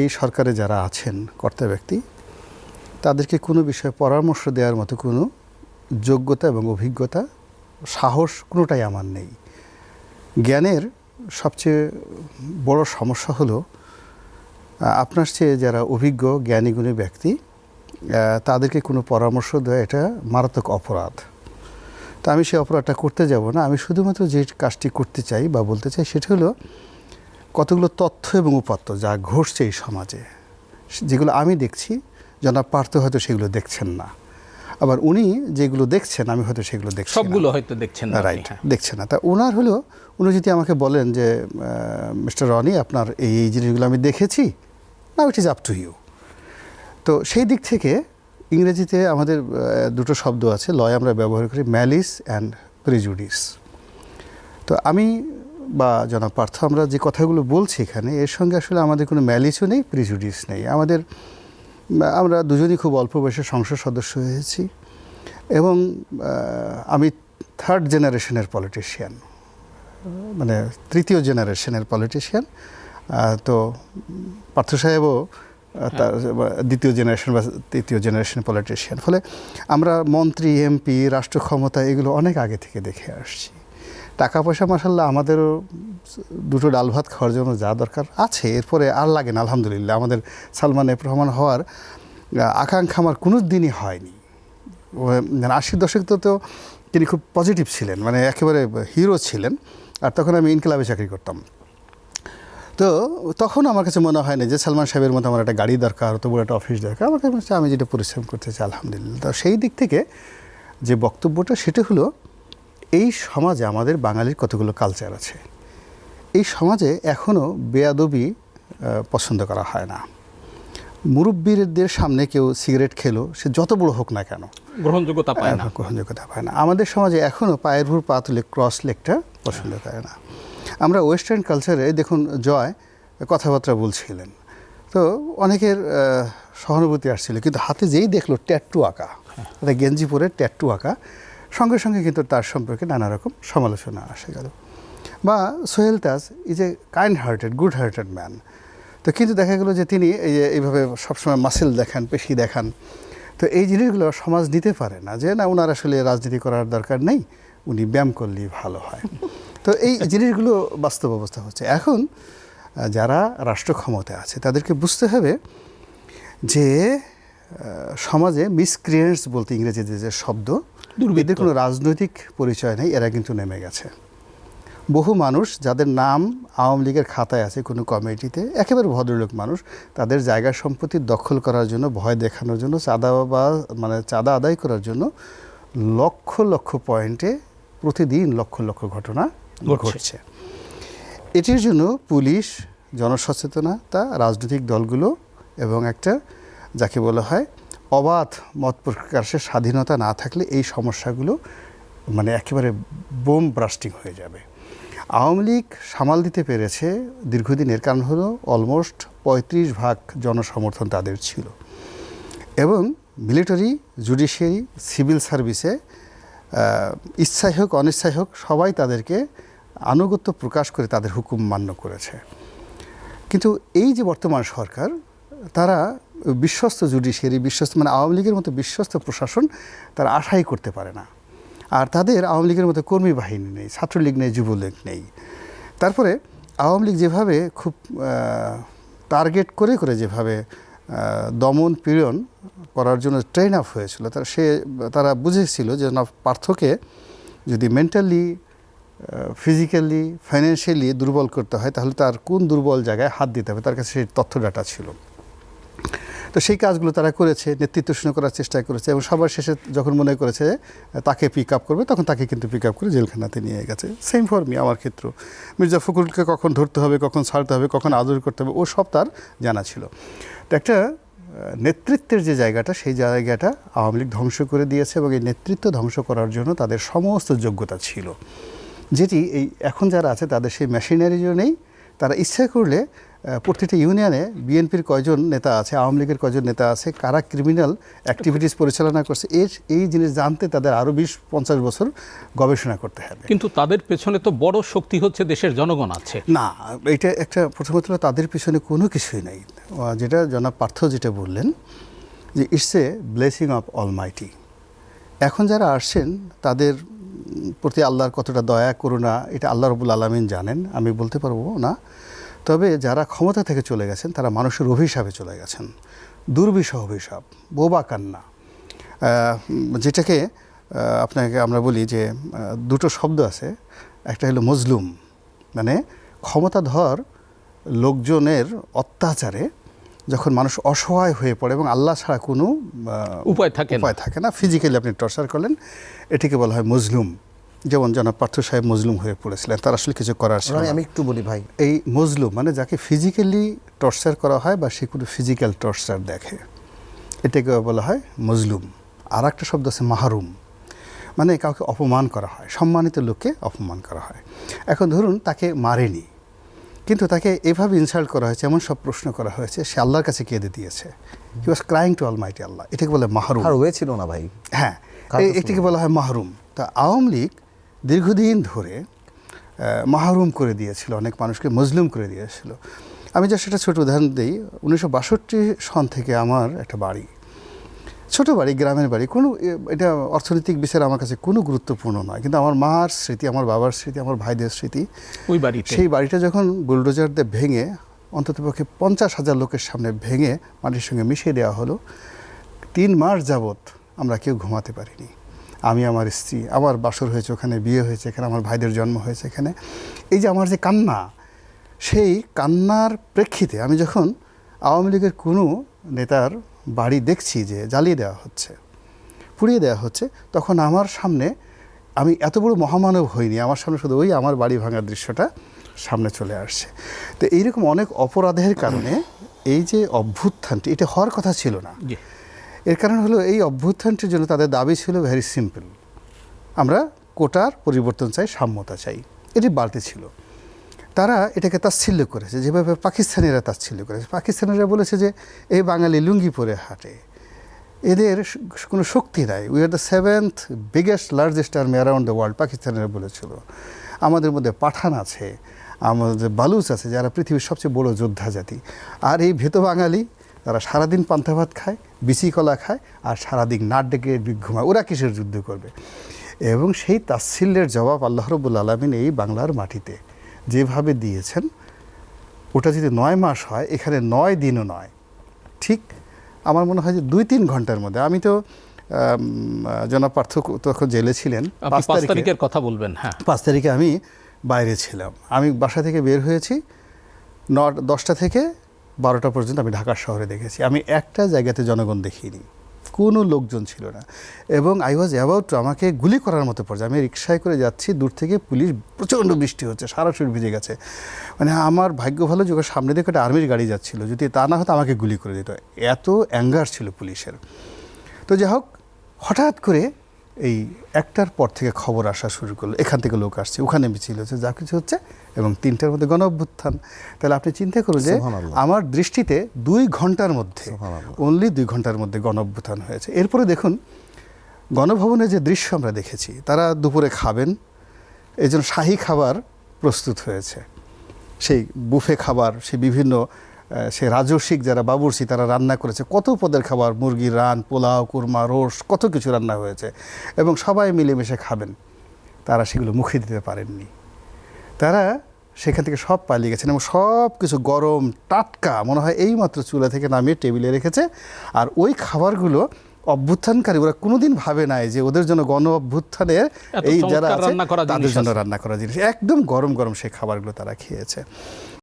এই সরকারে যারা আছেন কর্তা ব্যক্তি, তাদেরকে কোনো বিষয়ে পরামর্শ দেওয়ার মতো কোনো যোগ্যতা এবং অভিজ্ঞতা, সাহস কোনোটাই আমার নেই। জ্ঞানের সবচেয়ে বড় সমস্যা হলো, আপনার চেয়ে যারা অভিজ্ঞ, জ্ঞানীগুণী ব্যক্তি তাদেরকে কোনো পরামর্শ দেওয়া এটা মারাত্মক অপরাধ। তা আমি সেই অপরাধটা করতে যাব না। আমি শুধুমাত্র যে কাজটি করতে চাই বা বলতে চাই সেটা হলো কতগুলো তথ্য এবং উপাত্ত যা ঘটছে এই সমাজে যেগুলো আমি দেখছি জনাব পার্থ হয়তো সেগুলো দেখছেন না। আবার উনি যেগুলো দেখছেন আমি হয়তো সেগুলো দেখছি সবগুলো হয়তো দেখছেন না রাইট হ্যাঁ। দেখছে না। তা ওনার হলো উনি যদি আমাকে বলেন যে মিস্টার রনি আপনার এই এই জিনিসগুলো আমি দেখেছি না it is up to you তো সেই দিক থেকে ইংরেজিতে আমাদের দুটো শব্দ আছে লয় আমরা ব্যবহার করি ম্যালিস অ্যান্ড প্রিজুডিস তো আমি বা জনাব পার্থ আমরা যে কথাগুলো বলছি এখানে এর সঙ্গে আসলে আমাদের কোনো ম্যালিসও নেই প্রিজুডিস নেই। আমাদের আমরা দুজনই খুব অল্প বয়সে সংসদ সদস্য হয়েছি এবং আমি থার্ড জেনারেশনের পলিটিশিয়ান মানে তৃতীয় জেনারেশনের পলিটিশিয়ান তো পার্থ সাহেবও তার দ্বিতীয় জেনারেশন বা তৃতীয় জেনারেশন পলিটিশিয়ান ফলে আমরা মন্ত্রী এমপি রাষ্ট্র ক্ষমতা এগুলো অনেক আগে থেকে দেখে আসছি। টাকা পয়সা মাসাল্লাহ আমাদেরও দুটো ডাল ভাত খাওয়ার জন্য যা দরকার আছে। এরপরে আর লাগে না, আলহামদুলিল্লাহ। আমাদের সালমান এফ রহমান হওয়ার আকাঙ্ক্ষা আমার কোনো দিনই হয়নি মানে আশির দশক তো তো তিনি খুব পজিটিভ ছিলেন মানে একেবারে হিরো ছিলেন। আর তখন আমি ইনকিলাবে চাকরি করতাম। তো তখন আমার কাছে মনে হয় না যে সালমান সাহেবের মতো আমার একটা গাড়ি দরকার, অত বড় একটা অফিস দরকার। আমার কাছে আমি যেটা পরিশ্রম করতে চাই, আলহামদুলিল্লাহ। তো সেই দিক থেকে যে বক্তব্যটা, সেটা হলো এই সমাজে আমাদের বাঙালির কতগুলো কালচার আছে? এই সমাজে এখনও বেয়াদবি পছন্দ করা হয় না। মুরব্বীদের সামনে কেউ সিগারেট খেলো সে যত বড় হোক না কেন। গ্রহণযোগ্যতা পায় না। গ্রহণযোগ্যতা পায় না। আমাদের সমাজে এখনও পায়ের ভুর পা তুলে ক্রস লেগটা পছন্দ করে না। আমরা ওয়েস্টার্ন কালচারে দেখুন জয় কথাবার্তা বলছিলেন। তো অনেকের সহানুভূতি আসছিল কিন্তু হাতে যেই দেখল ট্যাটু আঁকা একটা গেঞ্জি পরে ট্যাটু আঁকা সঙ্গে সঙ্গে কিন্তু তার সম্পর্কে নানা রকম সমালোচনা আসে গেল। বা Sohel Taj is a kind hearted good hearted man তো কিন্তু দেখা গেলো যে তিনি এই যে এইভাবে সবসময় মাসেল দেখান, পেশি দেখান। তো এই জিনিসগুলো সমাজ নিতে পারে না যে, না ওনার আসলে রাজনীতি করার দরকার নেই, উনি ব্যায়াম করলেই ভালো হয়। তো এই জিনিসগুলো বাস্তব অবস্থা হচ্ছে। এখন, যারা রাষ্ট্র ক্ষমতায় আছে, তাদেরকে বুঝতে হবে যে সমাজে মিসক্রিয়েন্টস বলতে ইংরেজিতে যে শব্দ। এদের কোনো রাজনৈতিক পরিচয় নেই এরা কিন্তু নেমে গেছে। বহু মানুষ যাদের নাম আওয়ামী লীগের খাতায় আছে কোনো কমিটিতে একেবারে ভদ্রলোক মানুষ তাদের জায়গা সম্পত্তি দখল করার জন্য ভয় দেখানোর জন্য চাঁদা বা মানে চাঁদা আদায় করার জন্য লক্ষ লক্ষ পয়েন্টে প্রতিদিন লক্ষ লক্ষ ঘটনা ঘটছে। এটির জন্য পুলিশ জনসচেতনতা রাজনৈতিক দলগুলো এবং একটা যাকে বলা হয় অবাধ মত প্রকাশের স্বাধীনতা না থাকলে এই সমস্যাগুলো মানে একেবারে বোম ব্রাস্টিং হয়ে যাবে। আওয়ামী লীগ সামাল দিতে পেরেছে দীর্ঘদিনের কারণ হলো অলমোস্ট পঁয়ত্রিশ ভাগ জনসমর্থন তাদের ছিল। এবং মিলিটারি, জুডিশিয়ারি, সিভিল সার্ভিসে ইচ্ছাই হোক, অনিচ্ছাই হোক, সবাই তাদেরকে আনুগত্য প্রকাশ করে তাদের হুকুম মান্য করেছে। কিন্তু এই যে বর্তমান সরকার, তারা বিশ্বস্ত জুডিশিয়ারি, বিশ্বস্ত মানে আওয়ামী লীগের মতো বিশ্বস্ত প্রশাসন তারা আশাই করতে পারে না। আর তাদের আওয়ামী লীগের মতো কর্মী বাহিনী নেই, ছাত্রলীগ নেই, যুবলীগ নেই। তারপরে আওয়ামী লীগ যেভাবে খুব টার্গেট করে করে যেভাবে দমন পীড়ন করার জন্য ট্রেন আপ হয়েছিল, তারা সে, তারা বুঝেছিল যে না, পার্থকে যদি মেন্টালি ফিজিক্যালি ফাইন্যান্সিয়ালি দুর্বল করতে হয়, তাহলে তার কোন দুর্বল জায়গায় হাত দিতে হবে, তার কাছে সেই তথ্য ডাটা ছিল। তো সেই কাজগুলো তারা করেছে, নেতৃত্ব শূন্য করার চেষ্টা করেছে এবং সবার শেষে যখন মনে করেছে তাকে পিক আপ করবে, তখন তাকে কিন্তু পিক আপ করে জেলখানাতে নিয়ে গেছে। সেম ফর মি আমার ক্ষেত্র। মির্জা ফখরুলকে কখন ধরতে হবে, কখন ছাড়তে হবে, কখন আদর করতে হবে, ও সব তার জানা ছিল। তো একটা নেতৃত্বের যে জায়গাটা, সেই জায়গাটা আওয়ামী লীগ ধ্বংস করে দিয়েছে এবং এই নেতৃত্ব ধ্বংস করার জন্য তাদের সমস্ত যোগ্যতা ছিল। যেটি এই এখন যারা আছে, তাদের সেই মেশিনারিও নেই তারা ইচ্ছা করলে প্রতিটি ইউনিয়নে বিএনপির কয়জন নেতা আছে আওয়ামী লীগের কয়জন নেতা আছে কারা ক্রিমিনাল অ্যাক্টিভিটিস পরিচালনা করছে এর এই জিনিস জানতে তাদের আরও বিশ পঞ্চাশ বছর গবেষণা করতে হবে। কিন্তু তাদের পেছনে তো বড় শক্তি হচ্ছে দেশের জনগণ আছে। না এটা একটা প্রথমত তাদের পিছনে কোনো কিছুই নেই। যেটা জনাব পার্থ যেটা বললেন যে it's a blessing of Almighty. এখন যারা আসছেন তাদের প্রতি আল্লাহর কতটা দয়া, করুণা, এটা আল্লাহ রবুল আলমিন জানেন, আমি বলতে পারব না। তবে যারা ক্ষমতা থেকে চলে গেছেন, তারা মানুষের অভিশাপে চলে গেছেন। দুর্বিষহ অভিশাপ, বোবা কান্না। যেটাকে আপনাকে আমরা বলি যে দুটো শব্দ আছে। একটা হলো মজলুম মানে ক্ষমতাধর লোকজনের অত্যাচারে যখন মানুষ অসহায় হয়ে পড়ে এবং আল্লাহ ছাড়া কোনো উপায় থাকে উপায় থাকে না। ফিজিক্যালি আপনি টর্চার করলেন এটিকে বলা হয় মজলুম যেমন জনাব পার্থ সাহেব মজলুম হয়ে পড়েছিলেন তার আসলে কিছু করার ছিল আমি একটু বলি ভাই। এই মজলুম মানে যাকে ফিজিক্যালি টর্চার করা হয় বা সে কোনো ফিজিক্যাল টর্চার দেখে এটাকে বলা হয় মজলুম আর একটা শব্দ আছে মাহরুম। মানে কাউকে অপমান করা হয় সম্মানিত লোককে অপমান করা হয়। এখন ধরুন তাকে মারেনি। কিন্তু তাকে এভাবে ইনসাল্ট করা হয়েছে এমন সব প্রশ্ন করা হয়েছে সে আল্লাহর কাছে কেঁদে দিয়েছে। He was crying to Almighty Allah এটাকে বলে মাহরুম। আর হয়েছিল না ভাই। হ্যাঁ এটিকে বলা হয় মাহরুম। তা আওয়ামী লীগ দীর্ঘদিন ধরে মাহরুম করে দিয়েছিল অনেক মানুষকে মজলুম করে দিয়েছিল। আমি যা সেটা ছোট উদাহরণ দিই। উনিশশো বাষট্টি সন থেকে আমার একটা বাড়ি। ছোট বাড়ি গ্রামের বাড়ি কোনো এটা অর্থনৈতিক বিচার আমার কাছে কোনো গুরুত্বপূর্ণ নয়। কিন্তু আমার মার স্মৃতি আমার বাবার স্মৃতি আমার ভাইদের স্মৃতি ওই বাড়িতে? সেই বাড়িটা যখন বুলডোজার দিয়ে ভেঙে অন্ততপক্ষে পঞ্চাশ হাজার লোকের সামনে ভেঙে মাটির সঙ্গে মিশিয়ে দেওয়া হলো তিন মাস যাবৎ আমরা কেউ ঘুমাতে পারিনি। আমি আমার স্ত্রী আমার বাসর হয়েছে ওখানে বিয়ে হয়েছে এখানে আমার ভাইদের জন্ম হয়েছে এখানে। এই যে আমার যে কান্না সেই কান্নার প্রেক্ষিতে আমি যখন আওয়ামী লীগের কোনো নেতার বাড়ি দেখছি যে জ্বালিয়ে দেওয়া হচ্ছে। পুড়িয়ে দেওয়া হচ্ছে। তখন আমার সামনে আমি এত বড় মহামানব হইনি আমার সামনে শুধু ওই আমার বাড়ি ভাঙার দৃশ্যটা সামনে চলে আসছে। তো এইরকম অনেক অপরাধের কারণে এই যে অভ্যুত্থানটি এটা হওয়ার কথা ছিল না। এর কারণ হলো এই অভ্যুত্থানটির জন্য তাদের দাবি ছিল ভেরি সিম্পল আমরা কোটার পরিবর্তন চাই সাম্যতা চাই। এটি বাড়তি ছিল। তারা এটাকে তাচ্ছিল্য করেছে। যেভাবে পাকিস্তানিরা তাচ্ছিল্য করেছে। পাকিস্তানিরা বলেছে যে, এই বাঙালি লুঙ্গি পরে হাঁটে। এদের কোনো শক্তি নাই। We are the seventh biggest largest army around the world পাকিস্তানিরা বলেছিল। আমাদের মধ্যে পাঠান আছে, আমাদের বালুচ আছে, যারা পৃথিবীর সবচেয়ে বড় যোদ্ধা জাতি। আর এই ভেত বাঙালি, তারা সারাদিন পান্তা ভাত খায়, বিচি কলা খায়, আর সারাদিন নাট ডেকে ঘুমায়। ওরা কিসের যুদ্ধ করবে? এবং সেই তাচ্ছিল্যের জবাব আল্লাহ রবুল আলমিন এই বাংলার মাটিতে যেভাবে দিয়েছেন ওটা যদি নয় মাস হয় এখানে নয় দিনও নয়। ঠিক আমার মনে হয় যে দুই তিন ঘণ্টার মধ্যে। আমি তো জনাব পার্থ তখন জেলে ছিলেন। পাঁচ পাঁচ তারিখে তারিখের কথা বলবেন হ্যাঁ। পাঁচ তারিখে আমি বাইরে ছিলাম। আমি বাসা থেকে বের হয়েছি ন দশটা থেকে বারোটা পর্যন্ত আমি ঢাকা শহরে দেখেছি। আমি একটা জায়গাতে জনগণ দেখিনি। কোনো লোকজন ছিল না। এবং আই ওয়াজ অ্যাবাউট আমাকে গুলি করার মতো পর্যায়ে আমি রিক্সায় করে যাচ্ছি, দূর থেকে পুলিশ প্রচণ্ড বৃষ্টি হচ্ছে, সারা শরীর ভিজে গেছে। মানে আমার ভাগ্য ভালো যে সামনে দিকে একটা আর্মির গাড়ি যাচ্ছিল, যদি তা না হতো আমাকে গুলি করে দিত। এত অ্যাঙ্গার ছিল পুলিশের। তো যাই হোক, হঠাৎ করে এই একটার পর থেকে খবর আসা শুরু করল। এখান থেকে লোক আসছে ওখানে মিছিল হচ্ছে যা কিছু হচ্ছে এবং তিনটার মধ্যে গণ অভ্যুত্থান তাহলে আপনি চিন্তা করুন যে আমার দৃষ্টিতে দুই ঘণ্টার মধ্যে। অনলি দুই ঘণ্টার মধ্যে গণ অভ্যুত্থান হয়েছে। এরপরে দেখুন গণভবনের যে দৃশ্য আমরা দেখেছি তারা দুপুরে খাবেন এই জন্য শাহী খাবার প্রস্তুত হয়েছে। সেই বুফে খাবার সেই বিভিন্ন সেই রাজস্বিক যারা বাবুর্চি তারা রান্না করেছে। কত পদের খাবার? মুরগির রান পোলাও কুরমা রোস কত কিছু রান্না হয়েছে। এবং সবাই মিলেমিশে খাবেন। তারা সেগুলো মুখে দিতে পারেননি। তারা সেখান থেকে সব পালিয়ে গেছেন এবং সব কিছু গরম টাটকা মনে হয় এইমাত্র চুলা থেকে নামিয়ে টেবিলে রেখেছে। আর ওই খাবারগুলো অভ্যুত্থানকারী ওরা কোনোদিন ভাবে নাই যে ওদের জন্য গণ অভ্যুত্থানের এই যারা আছে রান্না করা তাদের জন্য রান্না করা জিনিস। একদম গরম গরম সেই খাবারগুলো তারা খেয়েছে।